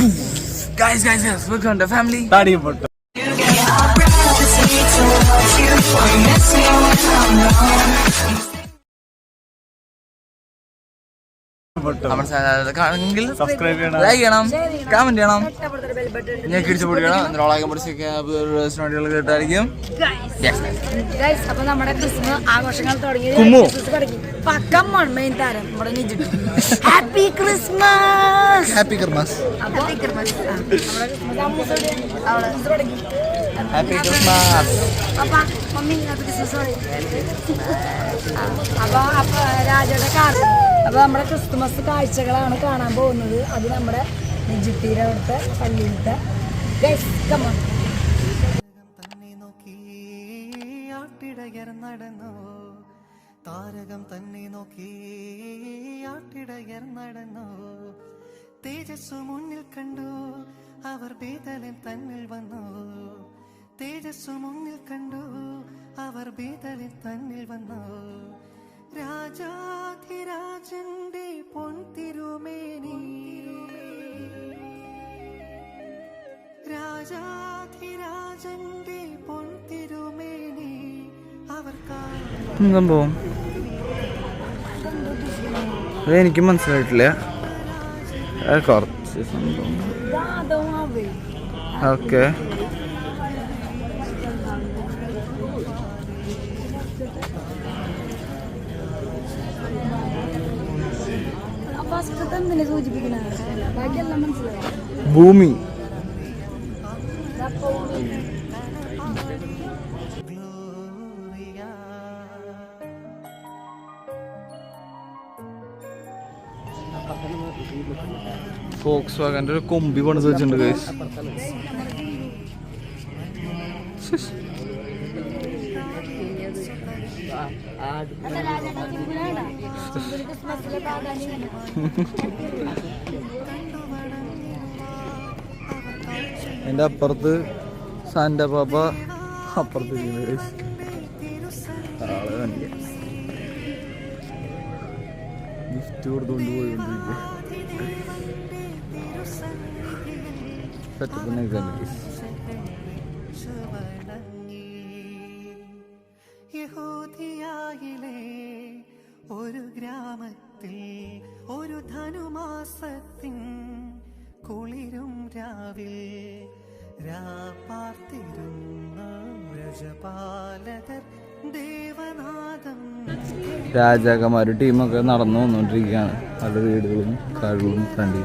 guys, guys, guys, welcome to family. Tadi photo. You നമ്മുടെ channel subscribe ചെയ്യണം. Like ചെയ്യണം comment ചെയ്യണം. ഞാൻ കിടിച്ചു പൊടിക്കണം. എന്നുള്ള പൊടിച്ചൊക്കെ കേട്ടായിരിക്കും. ഗൈസ് അപ്പൊ നമ്മുടെ ക്രിസ്മസ് ആഘോഷങ്ങൾ തുടങ്ങി. പക്കം മെയിൻ താരം. നമ്മുടെ നിജിട്ട് happy Christmas happy Christmas happy Christmas happy Christmas അപ്പൊ രാജയുടെ കാർ അപ്പൊ നമ്മുടെ ക്രിസ്തുമസ് കാഴ്ചകളാണ് കാണാൻ പോകുന്നത്. അത് നമ്മുടെ നിജിട്ടിയുടെ അവിടുത്തെ പള്ളിയിലത്തെ കമ്മ ആട്ടിടയർ നടന്നു. താരകം തന്നെ നോക്കി ആട്ടിടയർ നടന്നു. തേജസ്സു മുന്നിൽ കണ്ടു. അവർ ബേതലം തന്നിൽ വന്നു. തേജസ്സു മുന്നിൽ കണ്ടു. അവർ ബേതലം തന്നിൽ വന്നു. രാജാധിരാജന്റെ പൊൻതിരുമേനി. രാജാധിരാജന്റെ പൊൻതിരുമേനി അവർക്കാ സംഭവം എനിക്ക് മനസ്സിലായിട്ടില്ല. കുറച്ച് സംഭവം. ഓക്കെ. എന്തിനെ സൂചിപ്പിക്കണ ബാക്കിയെല്ലാം മനസ്സിലായി? ഭൂമി. ഫോക്സ് വാഗന്റെ ഒരു കൊമ്പി പണിത് വെച്ചിട്ടുണ്ട് ഗൈസ് ക്രിസ്മസിലെ അതിന്റെ അപ്പുറത്ത് സാന്റ പാപ്പ അപ്പുറത്ത് ഗിഫ്റ്റ് കൊടുത്തുകൊണ്ട് പോയിക്കൊണ്ടിരിക്കുക ഒരു ഗ്രാമത്തിൽ ഒരു ധനുമാസത്തിൻ കുളിരും രാവിൽ രാജാക്കന്മാരും ടീമൊക്കെ നടന്നു വന്നുകൊണ്ടിരിക്കുകയാണ്. പല വീടുകളും കാടുകളും കണ്ടി.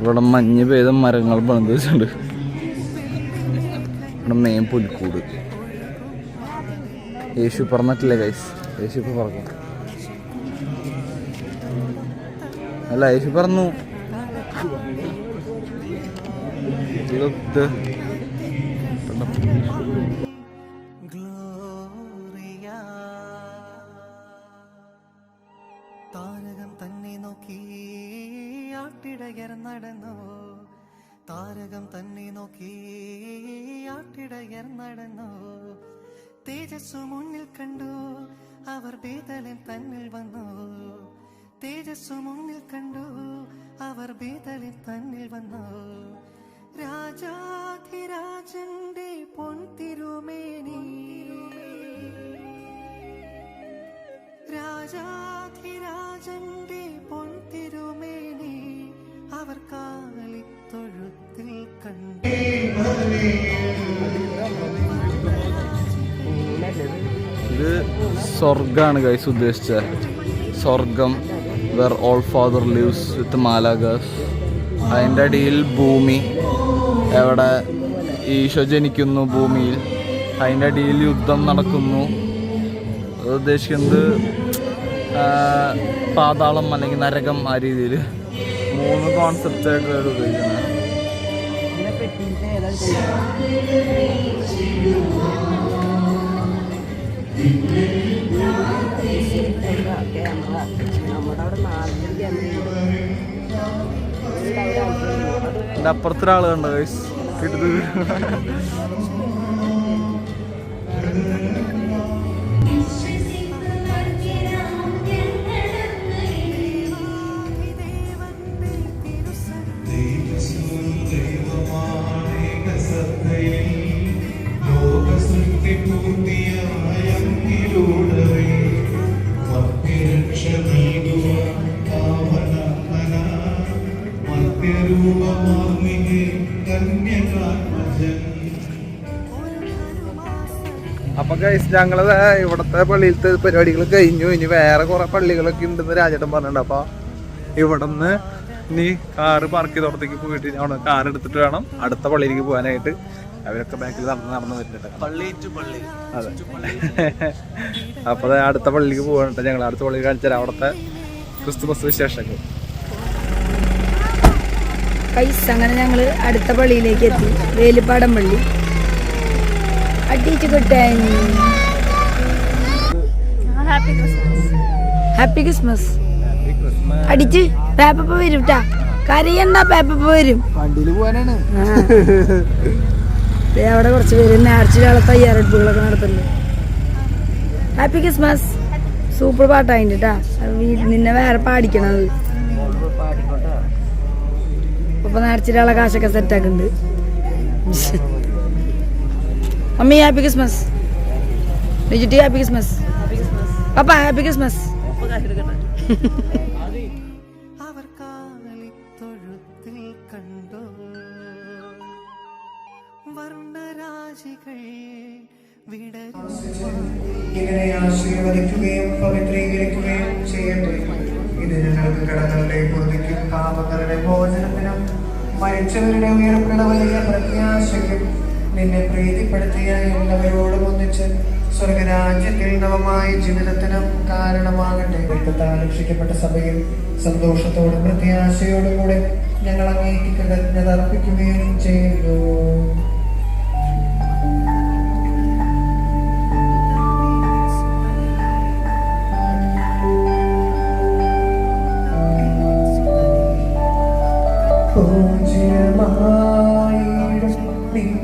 ഇവിടെ മഞ്ഞ് പെയ്ത മരങ്ങൾ പണിത് വെച്ചിട്ടുണ്ട്. ഇവിടെ മെയിൻ പുൽക്കൂട്. യേശു പറഞ്ഞിട്ടില്ലേ ഗൈസ് യേശു ഇപ്പൊ പറഞ്ഞു? അല്ല യേശു പറഞ്ഞു. താരകം തന്നെ നോക്കി ആട്ടിടയർ നടന്നു. തേജസ്സു മുന്നിൽ കണ്ടു അവർ ബേതലം തന്നിൽ വന്നു. തേജസ്സു മുന്നിൽ കണ്ടു. അവർ ബേതലം തന്നിൽ വന്നു. രാജാധിരാജന്റെ പൊൻതിരുമേനി രാജാധിരാജന്റെ പൊൻതിരുമേനി അവർ കാലിത്തൊഴുത്തിൽ കണ്ടു. ഇത് സ്വർഗാണ് കൈസ് ഉദ്ദേശിച്ച സ്വർഗം where our father lives with മാലാഗാസ് അതിന്റെ അടിയിൽ ഭൂമി. എവിടെ ഈശോ ജനിക്കുന്നു ഭൂമിയിൽ. അതിന്റെ അടിയിൽ യുദ്ധം നടക്കുന്നു. ഉദ്ദേശിക്കുന്നത് പാതാളം അല്ലെങ്കിൽ നരകം ആ രീതിയിൽ. മൂന്ന് കോൺസെപ്റ്റ് ആയിട്ട് അവർ ഉപയോഗിക്കുന്നത് എന്റെ അപ്പുറത്തൊരാൾ കണ്ടോ കിട്ടുന്നത്. ഗൈസ് ഞങ്ങൾ ദേ ഇവിടത്തെ പള്ളിയിലത്തെ പരിപാടികൾ കഴിഞ്ഞു. ഇനി വേറെ കുറെ പള്ളികളൊക്കെ ഉണ്ടെന്ന് രാജേട്ടൻ പറഞ്ഞിട്ടുണ്ട്. അപ്പൊ ഇവിടുന്ന് ഇനി കാറ് പാർക്ക് ചെയ്തോടത്തേക്ക് പോയിട്ട് ഇനി അവിടെ കാർ എടുത്തിട്ട് വേണം അടുത്ത പള്ളിയിലേക്ക് പോകാനായിട്ട്. അവരൊക്കെ ബാക്കിൽ നടന്ന് നടന്ന് വരുന്നുണ്ട്. അതെ. അപ്പൊ ദേ അടുത്ത പള്ളിക്ക് പോകാനിട്ട് ഞങ്ങൾ അടുത്ത പള്ളി കാണിച്ചു തരാം അവിടുത്തെ ക്രിസ്തുമസ് വിശേഷങ്ങൾ. അങ്ങനെ ഞങ്ങൾ അടുത്ത പള്ളിയിലേക്ക് എത്തി. വേലിപ്പാടം പള്ളി. അടിച്ചു കിട്ടാൻ. Happy Christmas. അടിച്ച് പേപ്പ വരും ട്ടാ. കരയണ്ട പേപ്പ വരും. വണ്ടിയിൽ പോകാനാണ് ദേ അവിടെ കുറച്ച് പേര് നേർച്ചയിലുള്ള തയ്യാറെടുപ്പുകളൊക്കെ നടത്തുന്നുണ്ട് ഹാപ്പി ക്രിസ്മസ്. സൂപ്പർ പാട്ടായിട്ട് കേട്ടാ നിന്നെ വേറെ പാടിക്കണത്. ഇപ്പൊ നേർച്ചയിലുള്ള കാശൊക്കെ സെറ്റ് ആക്കുന്നുണ്ട്. Mummy happy Christmas ഡിജിറ്റി happy Christmas papa happy Christmas ഇവനെ ആശീർവദിക്കുകയും പവിത്രീകരിക്കുകയും ചെയ്യട്ടെ. ഇത് ഞങ്ങൾക്ക് കടങ്ങളുടെ പൊറുതിക്കും പാപങ്ങളുടെ ഭോജനത്തിനും മരിച്ചവരുടെ ഉയർപ്പിട വലിയ പ്രത്യാശയ്ക്കും നിന്നെ പ്രീതിപ്പെടുത്തിയ എല്ലാവരോടും ഒന്നിച്ച് സ്വർഗരാജ്യത്തിൽ നവമായ ജീവിതത്തിനും കാരണമാകട്ടെ. രക്തത്താൽ രക്ഷിക്കപ്പെട്ട സഭയിൽ സന്തോഷത്തോടും പ്രത്യാശയോടും കൂടെ ഞങ്ങൾ അങ്ങേക്ക് കൃതജ്ഞത അർപ്പിക്കുകയും ചെയ്യുന്നു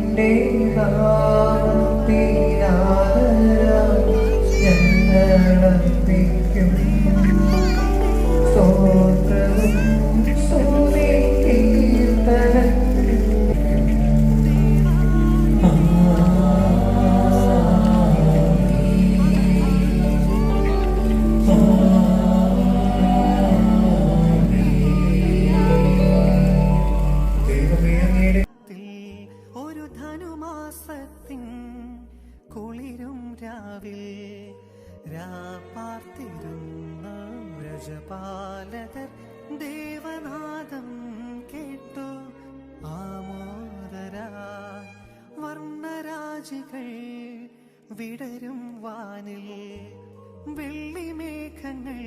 നിന്റെ ഞങ്ങളർപ്പിക്കും വാനിൽ വെള്ളിമേഘങ്ങൾ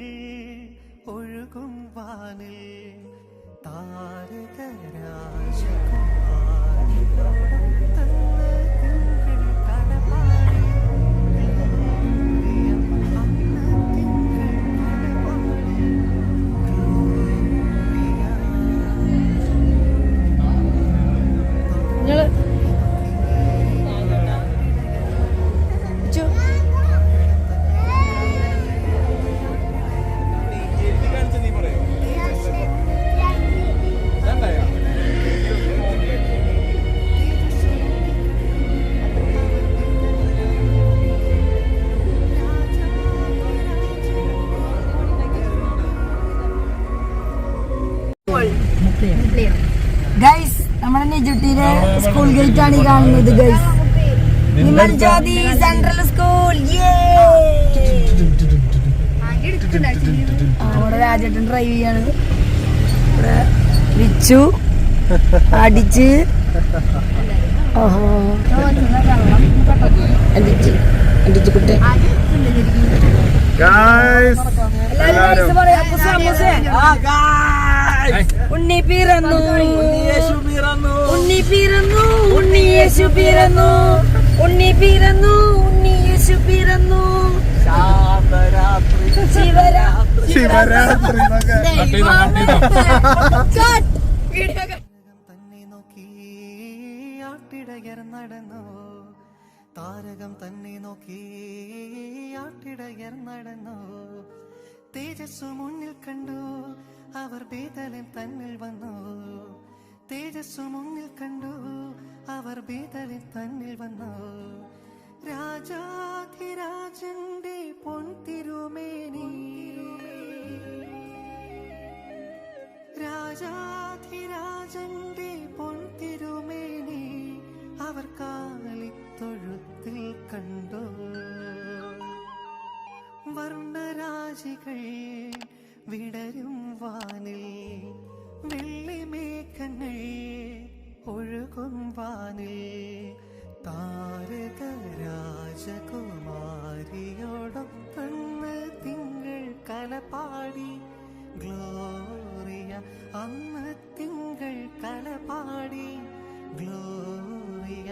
ഒഴുകും വാനിൽ താരകരാജകുമാരിയോടം തന്ന ഗൈസ് നമ്മുടെ നെജുട്ടിയിലെ സ്കൂൾ ഗേറ്റ് ആണ് ഈ കാണുന്നത് guys Nimal Jyothi central school അവിടെ രാജേട്ടൻ ഡ്രൈവ് ചെയ്യാണ്. ഇവിടെ വിച്ചു അടിച്ച്. ഓഹോ. അടിച്ച് അടിച്ച് കുട്ടി. എല്ലാവരും guys ആ അപ്പുസേ. ഉണ്ണി പിറന്നു. ഉണ്ണി പിറന്നു. ഉണ്ണി യേശു പിറന്നു. ഉണ്ണി പിറന്നു ഉണ്ണി യേശു പിറന്നു. ശിവരാത്രി. തന്നെ നോക്കി ആട്ടിടയർ നടന്നു. താരകം തന്നെ നോക്കി ആട്ടിടയർ നടന്നു. തേജസ്സു മുന്നിൽ കണ്ടു അവർ ബീതലിൽ തന്നിൽ വന്നു. തേജസ്സു മുന്നിൽ കണ്ടു. അവർ ബീതലിൽ തന്നിൽ വന്നു. രാജാധിരാജന്റെ പൊൻതിരുമേനി രാജ രാജാധിരാജന്റെ പൊൻതിരുമേനി അവർ കാലിത്തൊഴുത്തിൽ കണ്ടു. വർണരാജികൾ വിടരും വാനിൽ. വെള്ളിമേഘങ്ങൾ ഒഴുകും വാനിൽ. താരക രാജകുമാരിയോടൊപ്പന്ന് തിങ്കൾ കലപാടി. ഗ്ലോറിയ അന്ന് തിങ്കൾ കലപാടി. ഗ്ലോറിയ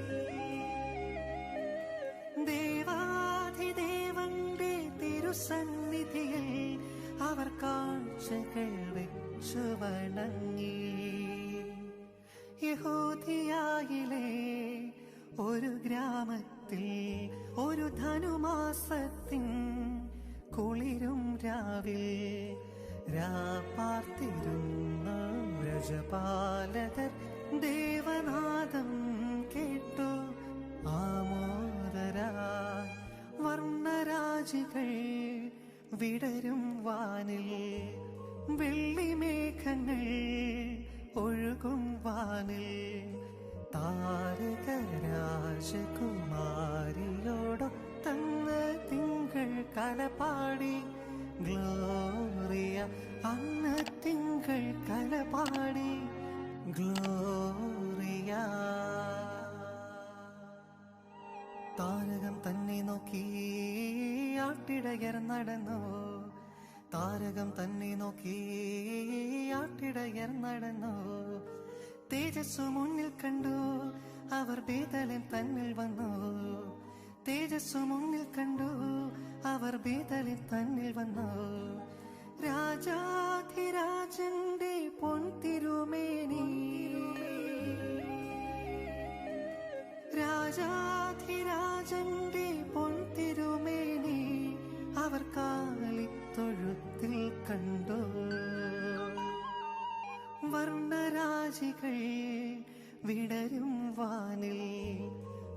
ഗ്രാമത്തിൽ ഒരു ധനുമാസത്തിൻ കുളിരും രാവിൽ രാപ്പാർത്തിരുന്ന വ്രജപാലകർ ദേവനാദം കേട്ടു. ആമോദരായി വർണരാജികൾ വിടരും വാനിൽ വെള്ളിമേഘങ്ങൾ ഒഴുകും വാനിൽ താരക രാജകുമാരിയോടൊത്തന്ന് തിങ്കൾ കലപാടി. ഗ്ലോറിയ അന്ന് തിങ്കൾ കലപാടി. ഗ്ലോറിയ. താരകം തന്നെ നോക്കി ആട്ടിടയർ നടന്നു. താരകം തന്നെ നോക്കി ആട്ടിടയർ നടന്നു. തേജസ്സു മുന്നിൽ കണ്ടു. അവർ ബേതലം തന്നിൽ വന്നു. തേജസ്സു മുന്നിൽ കണ്ടു. അവർ ബേതലം തന്നിൽ വന്നു. രാജാധിരാജന്റെ പൊൻതിരുമേനി രാജാധിരാജന്റെ പൊൻതിരുമേനി അവർ കാലിത്തൊഴുത്തിൽ കണ്ടു. വിടരും വാനിൽ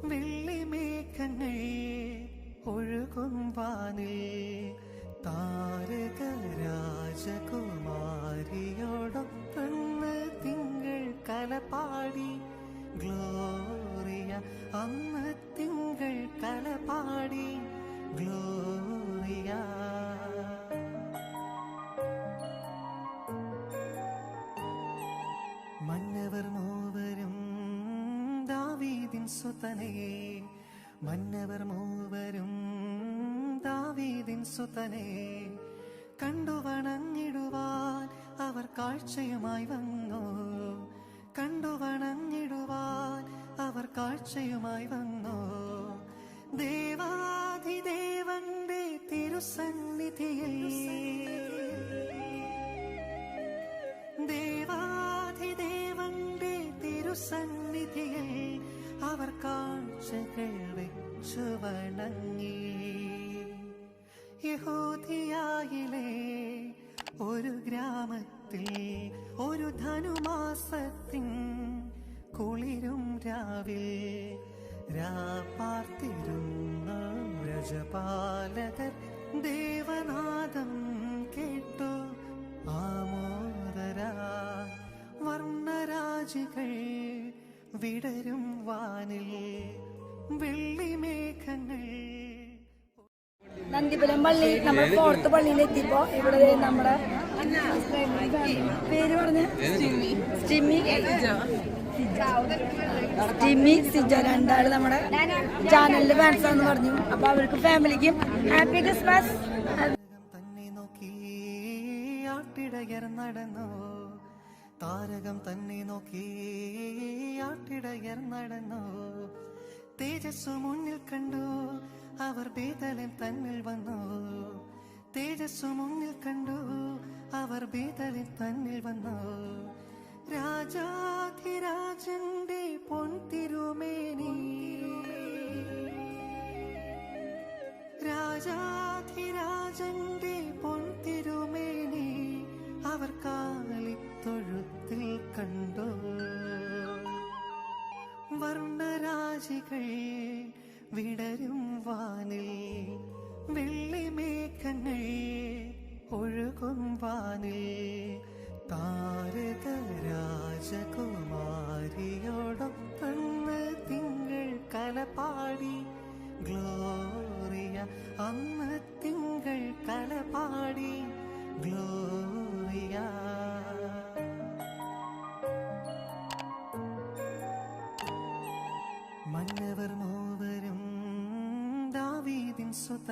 വെള്ളിമേഘങ്ങൾ ഒഴുകും വാനിൽ താരക ദാവീദിൻ കണ്ടു വണങ്ങിടുവാൻ അവർ കാഴ്ചയുമായി വന്നു. കണ്ടു വണങ്ങിടുവാൻ അവർ കാഴ്ചയുമായി വന്നു. ദേവാധിദേവന്റെ തിരുസന്നിധിയിൽ വിടരും വാനിൽ വെള്ളിമേഘങ്ങൾ നന്ദിപുരം പള്ളി നമ്മൾ ഫോർത്ത് പള്ളിയിൽ എത്തിയപ്പോ ഇവിടെ നമ്മുടെ പേര് പറഞ്ഞ്? സ്റ്റിമി സ്റ്റിമി സിജ രണ്ടാൾ നമ്മുടെ ചാനലിന്റെ ഫാൻസ് ആണെന്ന് പറഞ്ഞു. അപ്പൊ അവർക്ക് ഫാമിലിക്കും ഹാപ്പി ക്രിസ്മസ്. തന്നെ നോക്കി ആട്ടിടയർ നടന്നു. താരകം തന്നെ നോക്കി ആട്ടിടയർ നടന്നു. തേജസ്സു മുന്നിൽ കണ്ടു അവർ ബേതലം തന്നിൽ വന്നു. തേജസ്സു മുന്നിൽ കണ്ടു അവർ ബീതലൻ തന്നിൽ വന്നു. രാജാധിരാജന്റെ പൊൻതിരുമേനി രാജാധിരാജന്റെ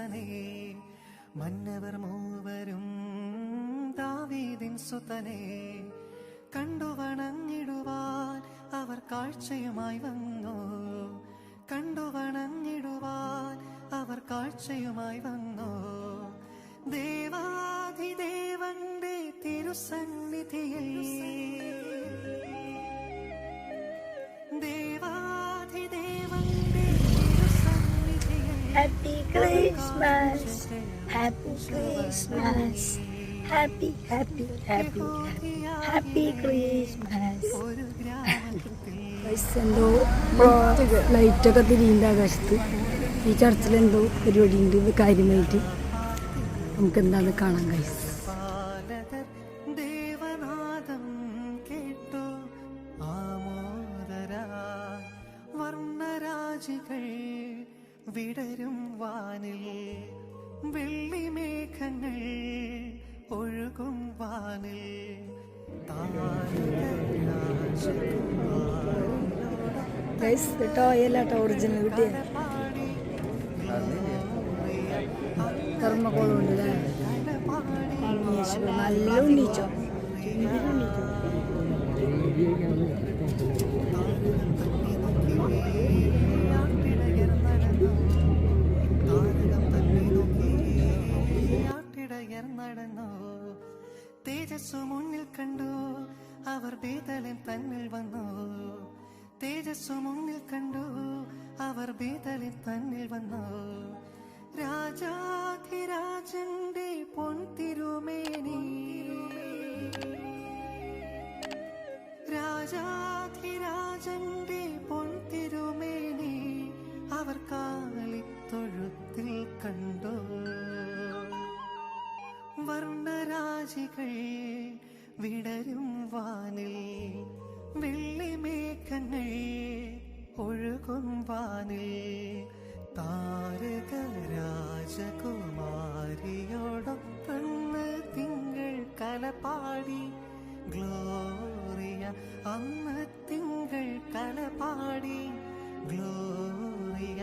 സുതനേ. മന്നവർ മൂവരും ദാവീദിൻ സുതനേ. കണ്ടു വണങ്ങിടുവാൻ അവർ കാഴ്ചയുമായി വന്നു. കണ്ടു വണങ്ങിടുവാൻ അവർ കാഴ്ചയുമായി വന്നു. ദേവാധിദേവന്റെ തിരുസന്നിധിയിൽ ദേവാധിദേവന്റെ തിരുസന്നിധിയിൽ Christmas, Happy Christmas, Happy, Happy, Happy, Happy Christmas എന്തോ ലൈറ്റൊക്കെ തിരിയുണ്ട് ആകാശത്ത്. ഈ ചർച്ചിൽ എന്തോ പരിപാടി ഉണ്ട് കാര്യമായിട്ട്. നമുക്ക് എന്താന്ന് കാണാൻ കഴിയും വർണരാജികൾ വിടരും വാനിൽ വെള്ളിമേഘങ്ങൾ ഒഴുകും വാനിൽ. കേട്ടോ ഒറിജിനൽ കിട്ടിയ. നല്ല ഉന്നയിച്ചോ നടന്നു തേജസ്സു മുന്നിൽ കണ്ടു? അവർ ബേതലൻ തന്നിൽ വന്നു? തേജസ്സു മുന്നിൽ കണ്ടു? അവർ ബേതലിൻ തന്നിൽ വന്നു? രാജാധിരാജന്റെ പൊൻതിരുമേനി രാജാധിരാജന്റെ പൊൻതിരുമേനി അവർ കാലിത്തൊഴുത്തിൽ കണ്ടു? വർണരാജികൾ വിടരും വാനിൽ വെള്ളിമേഘങ്ങൾ ഒഴുകും വാനിൽ. താരക രാജകുമാരിയോടൊപ്പം തിങ്കൾ കലപാടി ഗ്ലോറിയ അന്ന് തിങ്കൾ കലപാടി ഗ്ലോറിയ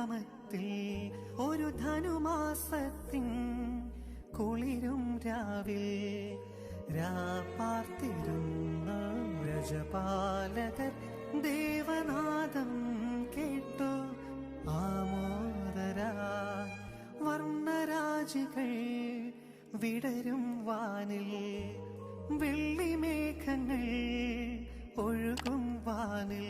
ഗ്രാമത്തിൽ ഒരു ധനുമാസത്തിൻ കുളിരും രാവിൽ രാപ്പാർത്തിരുന്ന രജപാലകർ ദേവനാദം കേട്ടു. ആമോദരാ വർണരാജികൾ വിടരും വാനിൽ വെള്ളിമേഘങ്ങൾ ഒഴുകും വാനിൽ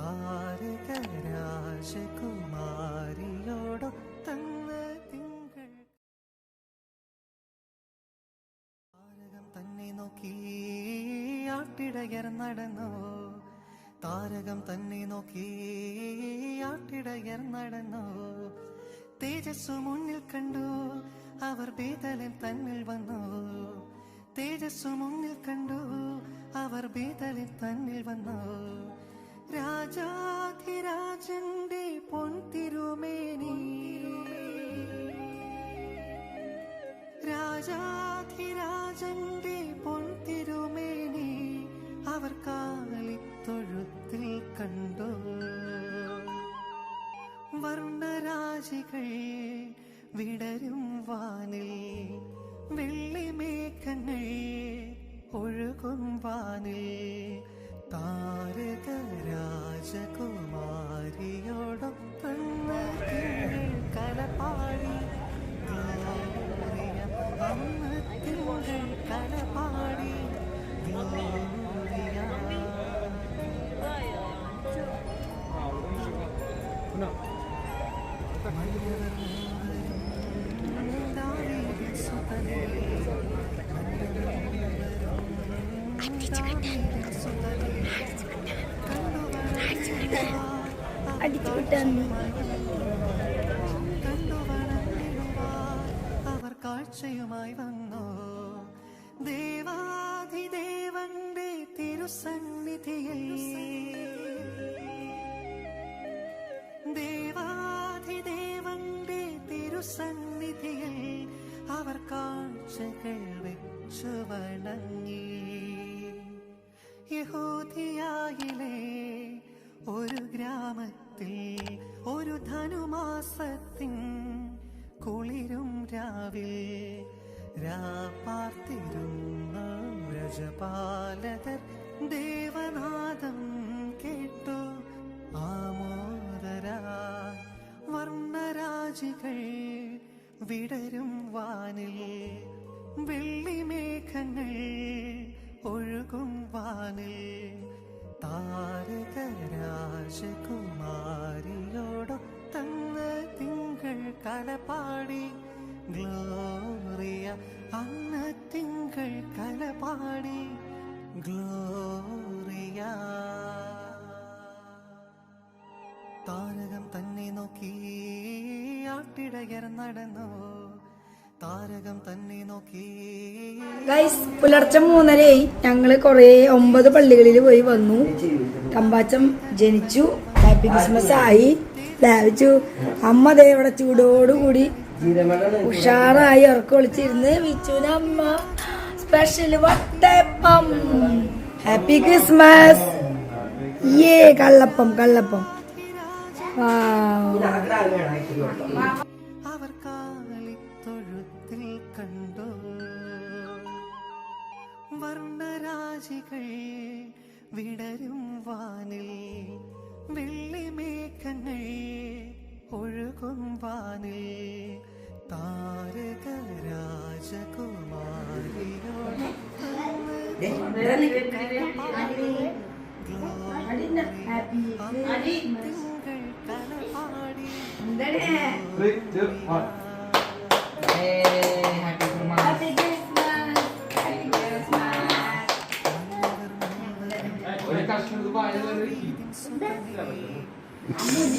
താരക രാജകുമാരിയോടൊത്തന്ന് തിങ്കൾ താരകം തന്നെ നോക്കി ആട്ടിടയർ നടന്നു. താരകം തന്നെ നോക്കി ആട്ടിടയർ നടന്നു. തേജസ്സു മുന്നിൽ കണ്ടു അവർ ബേതലിൽ തന്നിൽ വന്നു. തേജസ്സു മുന്നിൽ കണ്ടു അവർ ബേതലിൽ തന്നിൽ വന്നു. രാജാധിരാജന്റെ പൊൻതിരുമേനി. രാജാധിരാജന്റെ പൊൻതിരുമേനി അവർ കാലിത്തൊഴുത്തിൽ കണ്ടു. വർണരാജികൾ വിടരും വാനിൽ വെള്ളിമേഘങ്ങൾ ഒഴുകും വാനിൽ. താരക രാജകുമാരിയോടൊപ്പം കലപാടി ഗ്ലോറിയ അന്ന് തിങ്കൾ കലപാടി ഗ്ലോറിയ അവർ കാഴ്ചയുമായി വന്നു? ദേവാധിദേവന്റെ തിരുസന്നിധിയിൽ. ദേവാധിദേവന്റെ തിരുസന്നിധിയിൽ അവർ കാഴ്ചകൾ വെച്ചു വണങ്ങി. യഹൂദിയായിലെ ഒരു ഗ്രാമത്തിൽ ഒരു ധനുമാസത്തിൻ കുളിരും രാവിൽ രാപ്പാർത്തിരുന്ന വ്രജപാലകർ ദേവനാദം കേട്ടു. ആമോദരാ വർണരാജികൾ വിടരും വാനിൽ. വെള്ളിമേഘങ്ങൾ ഒഴുകും വാനിൽ. താരക രാജകുമാരിയോടൊത്തങ്ങ് തിങ്കൾ കലപാടി ഗ്ലോറിയ അന്ന് തിങ്കൾ കലപാടി ഗ്ലോറിയ താരകം തന്നെ നോക്കി ആട്ടിടയർ നടന്നു ഗൈസ് പുലർച്ചെ മൂന്നരയായി. ഞങ്ങൾ കൊറേ ഒമ്പത് പള്ളികളിൽ പോയി വന്നു. കമ്പാച്ചം ജനിച്ചു. ഹാപ്പി ക്രിസ്മസ് ആയി. ലാഭിച്ചു അമ്മ ദേ ഇവിടെ ചൂടോടുകൂടി ഉഷാറായി ഉറക്കം ഒളിച്ചിരുന്ന് അമ്മ സ്പെഷ്യൽ വട്ടയപ്പം ഹാപ്പി ക്രിസ്മസ് ഏ കള്ളപ്പം കള്ളപ്പം. Wow. വർണരാജികൾ വിടരും വാനിൽ. വെള്ളിമേഘങ്ങൾ ഒഴുകും വാനിൽ. താരക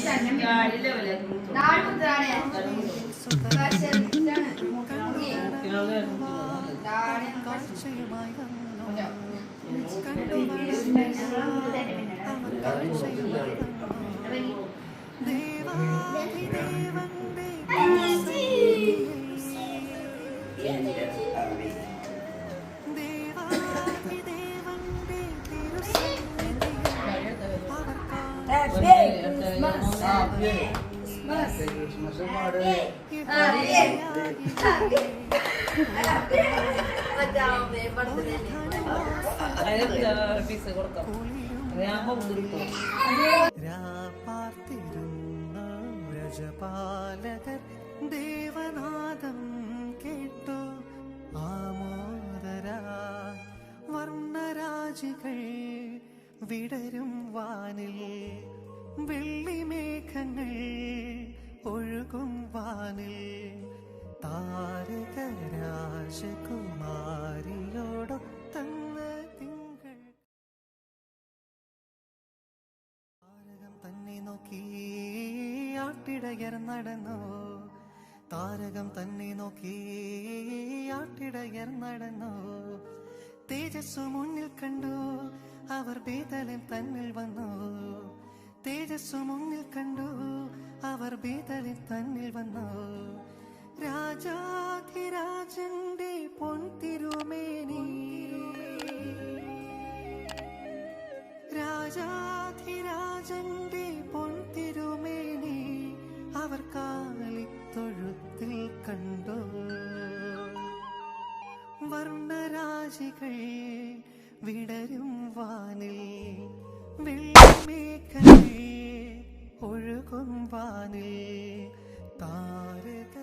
രാജകുമാരിയോട് തിങ്കൾ Christmas. ദേവനാഥം വ്രജപാലകർ ദേവനാദം കേട്ടു ആമോദരാ വർണരാജികൾ വിടരും വാനിൽ വെള്ളിമേഘങ്ങൾ ഒഴുകും വാനിൽ താരകരാശകുമാരിയോടൊത്തന്ന് തിങ്കൾ താരകം തന്നെ നോക്കി ആട്ടിടയർ നടന്നു. താരകം തന്നെ നോക്കി ആട്ടിടയർ നടന്നു. തേജസ്സു മുന്നിൽ കണ്ടു അവർ ബേതലം തന്നിൽ വന്നു. തേജസ്സു മുന്നിൽ കണ്ടു. അവർ ഭീതലിൽ തന്നിൽ വന്നു. രാജാധിരാജന്റെ പൊൻതിരുമേനി. രാജാധിരാജന്റെ പൊൻതിരുമേനി അവർ കാലിത്തൊഴുത്തിൽ കണ്ടു. വർണരാജികൾ വിടരും വാനിൽ. ഒഴുകും വാനിൽ താരക